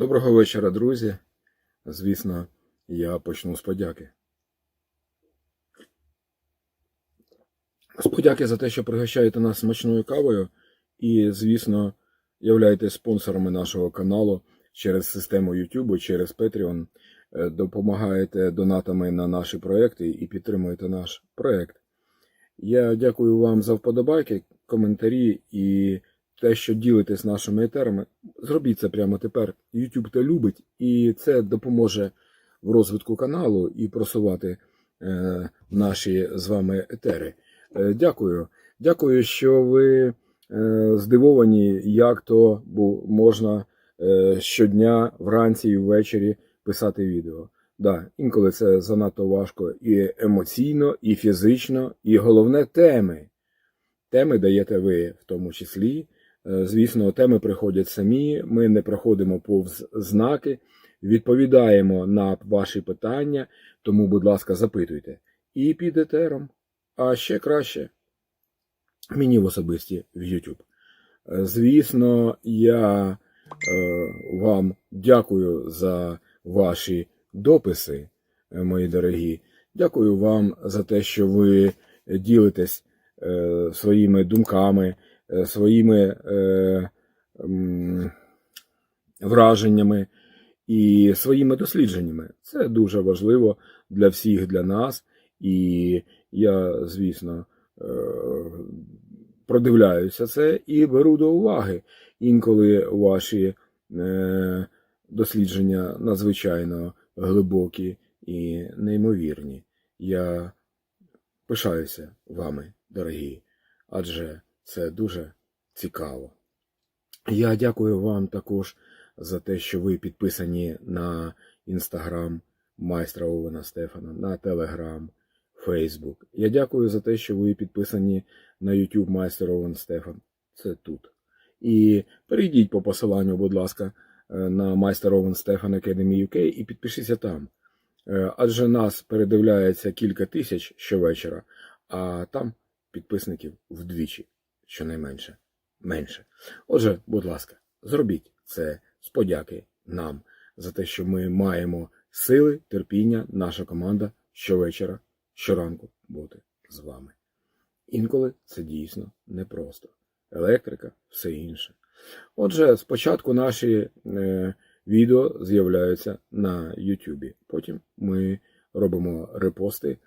Доброго вечора, друзі. Звісно, я почну з подяки. З подяки за те, що пригощаєте нас смачною кавою, і, звісно, являєтесь спонсорами нашого каналу через систему YouTube, через Patreon, Е, допомагаєте донатами на наші проекти і підтримуєте наш проект. Я дякую вам за вподобайки, коментарі і те, що ділитесь нашими етерами. Зробіть це прямо тепер. YouTube те любить, і це допоможе в розвитку каналу і просувати е, наші з вами етери. Е, дякую. Дякую, що ви е, здивовані, як то можна е, щодня вранці і ввечері писати відео. Да, інколи це занадто важко і емоційно, і фізично, і головне теми. Теми даєте ви в тому числі. Е, Звісно, теми приходять самі, ми не проходимо повз знаки, відповідаємо на ваші питання, тому, будь ласка, запитуйте. І під етером, а ще краще мені в особисті в YouTube. Е, Звісно, я е, вам дякую за ваші дописи, мої дорогі. Дякую вам за те, що ви ділитесь своїми думками, своїми е, враженнями і своїми дослідженнями. Це дуже важливо для всіх, для нас. І я, звісно, е, продивляюся це і беру до уваги. Інколи ваші е, дослідження надзвичайно глибокі і неймовірні. Я пишаюся вами, дорогі, адже це дуже цікаво. Я дякую вам також за те, що ви підписані на інстаграм майстра Овена Стефана, на Телеграм, Фейсбук. Я дякую за те, що ви підписані на YouTube майстер Овен Стефан. Це тут. І перейдіть по посиланню, будь ласка, е, на майстер Овен Стефан Academy UK і підпишіться там. Е, Адже нас передивляється кілька тисяч щовечора, а там підписників вдвічі, щонайменше. Менше. Отже, будь ласка, зробіть це з подяки нам за те, що ми маємо сили, терпіння, наша команда щовечора, щоранку бути з вами. Інколи це дійсно непросто. Електрика, все інше. Отже, спочатку наші е, відео з'являються на Ютубі. Потім ми робимо репости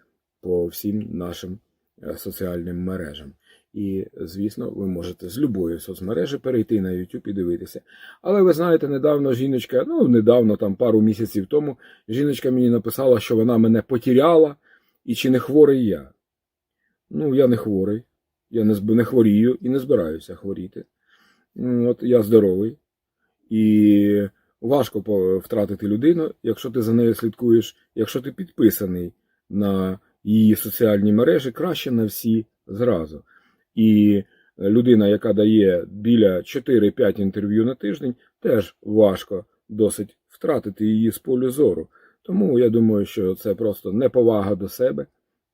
по всім нашим е, соціальним мережам. І, звісно, ви можете з любої соцмережі перейти на YouTube і дивитися. Але ви знаєте, недавно жіночка, ну недавно, там пару місяців тому, жіночка мені написала, що вона мене потіряла, і чи не хворий я. Ну, я не хворий, я не, не хворію і не збираюся хворіти. Ну, От я здоровий. І важко втратити людину, якщо ти за нею слідкуєш, якщо ти підписаний на її соціальні мережі, краще на всі зразу. І людина, яка дає біля 4-5 інтерв'ю на тиждень, теж важко досить втратити її з полю зору. Тому я думаю, що це просто неповага до себе,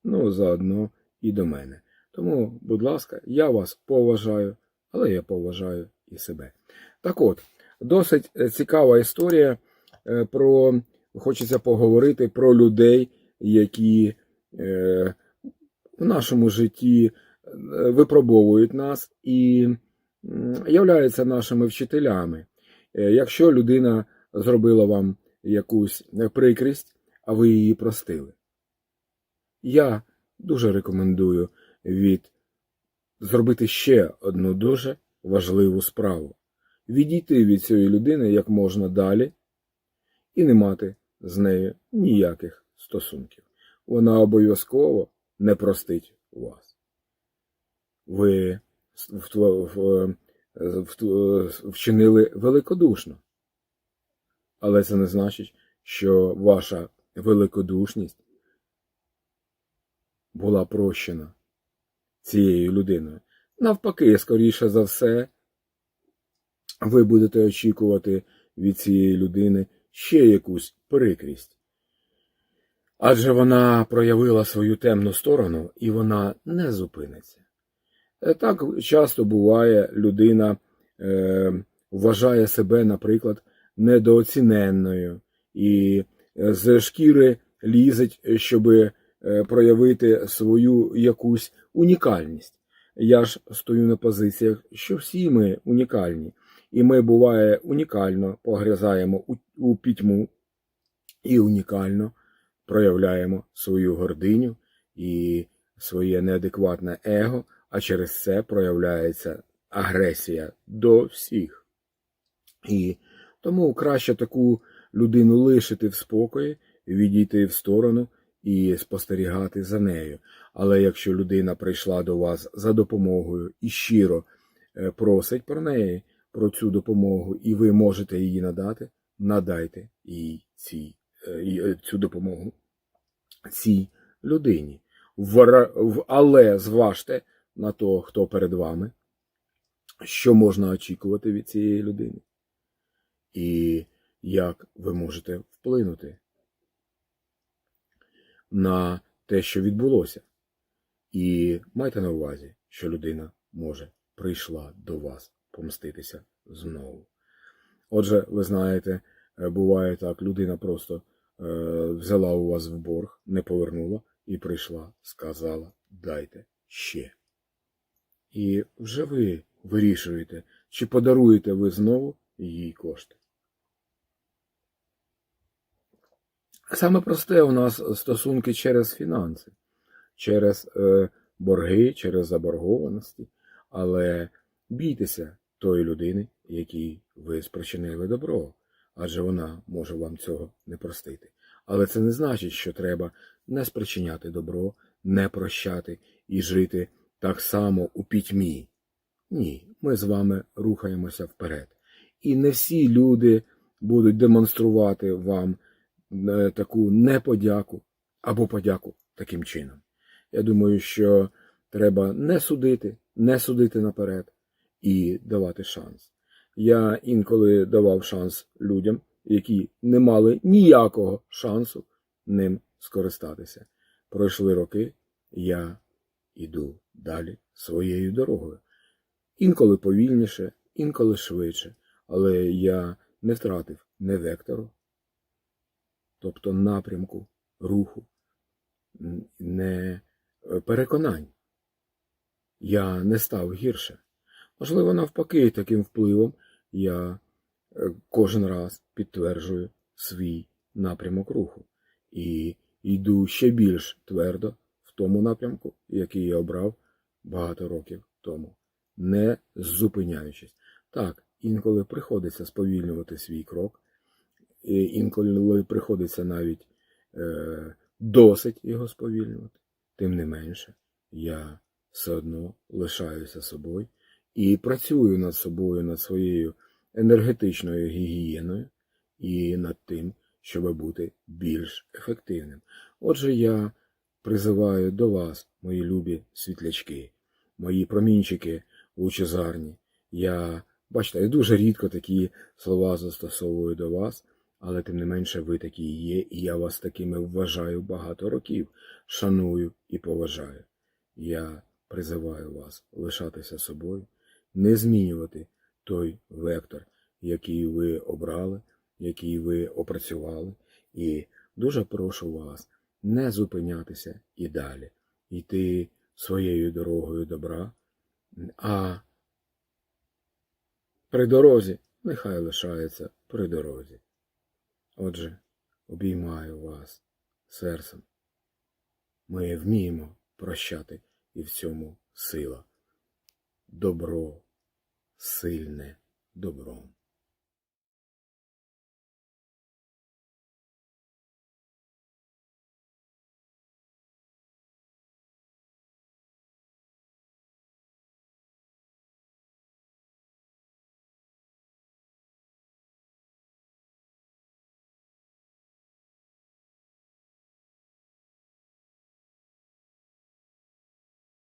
ну заодно і до мене. Тому, будь ласка, я вас поважаю, але я поважаю і себе. Так от, досить е, цікава історія е, про хочеться поговорити про людей, які е, в нашому житті е, випробовують нас і являються нашими вчителями. Е, Якщо людина зробила вам якусь е, прикрість, а ви її простили. Я дуже рекомендую від зробити ще одну дуже важливу справу. Відійти від цієї людини як можна далі і не мати з нею ніяких стосунків. Вона обов'язково не простить вас. Ви в- в- вчинили великодушно. Але це не значить, що ваша великодушність була прощена цією людиною. Навпаки, скоріше за все, ви будете очікувати від цієї людини ще якусь прикрість. Адже вона проявила свою темну сторону і вона не зупиниться. Е, Так часто буває, людина е, вважає себе, наприклад, недооціненною і е, з шкіри лізить, щоб е, проявити свою якусь унікальність. Я ж стою на позиціях, що всі ми унікальні, і ми, буває, унікально погрязаємо у, у пітьму і унікально проявляємо свою гординю і своє неадекватне его, а через це проявляється агресія до всіх. І тому краще таку людину лишити в спокої, відійти в сторону і спостерігати за нею. Але якщо людина прийшла до вас за допомогою і щиро е, просить про неї, про цю допомогу, і ви можете її надати, надайте їй ці, е, е, цю допомогу цій людині. Але зважте на того, хто перед вами, що можна очікувати від цієї людини, і як ви можете вплинути на те, що відбулося. І майте на увазі, що людина може прийшла до вас помститися знову. Отже, ви знаєте, е, буває так, людина просто е, взяла у вас в борг, не повернула і прийшла, сказала, дайте ще. І вже ви вирішуєте, чи подаруєте ви знову їй кошти. Саме просте у нас стосунки через фінанси, через е, борги, через заборгованості, але бійтеся тої людини, якій ви спричинили добро, адже вона може вам цього не простити. Але це не значить, що треба не спричиняти добро, не прощати і жити так само у пітьмі. Ні, ми з вами рухаємося вперед. І не всі люди будуть демонструвати вам е, таку неподяку або подяку таким чином. Я думаю, що треба не судити, не судити наперед і давати шанс. Я інколи давав шанс людям, які не мали ніякого шансу ним скористатися. Пройшли роки, я іду далі своєю дорогою. Інколи повільніше, інколи швидше, але я не втратив не вектору, тобто напрямку, руху, не переконань. Я не став гірше. Можливо, навпаки, таким впливом я е, кожен раз підтверджую свій напрямок руху і йду ще більш твердо в тому напрямку, який я обрав багато років тому, не зупиняючись. Так, інколи приходиться сповільнювати свій крок, інколи приходиться навіть е, досить його сповільнювати. Тим не менше, я все одно лишаюся собою і працюю над собою, над своєю енергетичною гігієною і над тим, щоб бути більш ефективним. Отже, я призиваю до вас, мої любі світлячки, мої промінчики лучезарні. Я, бачите, я дуже рідко такі слова застосовую до вас, але тим не менше ви такі є, і я вас такими вважаю багато років, шаную і поважаю. Я призиваю вас лишатися собою, не змінювати той вектор, який ви обрали, який ви опрацювали, і дуже прошу вас не зупинятися і далі, йти своєю дорогою добра, а при дорозі нехай лишається при дорозі. Отже, обіймаю вас серцем. Ми вміємо прощати і в цьому сила. Добро, сильне добром.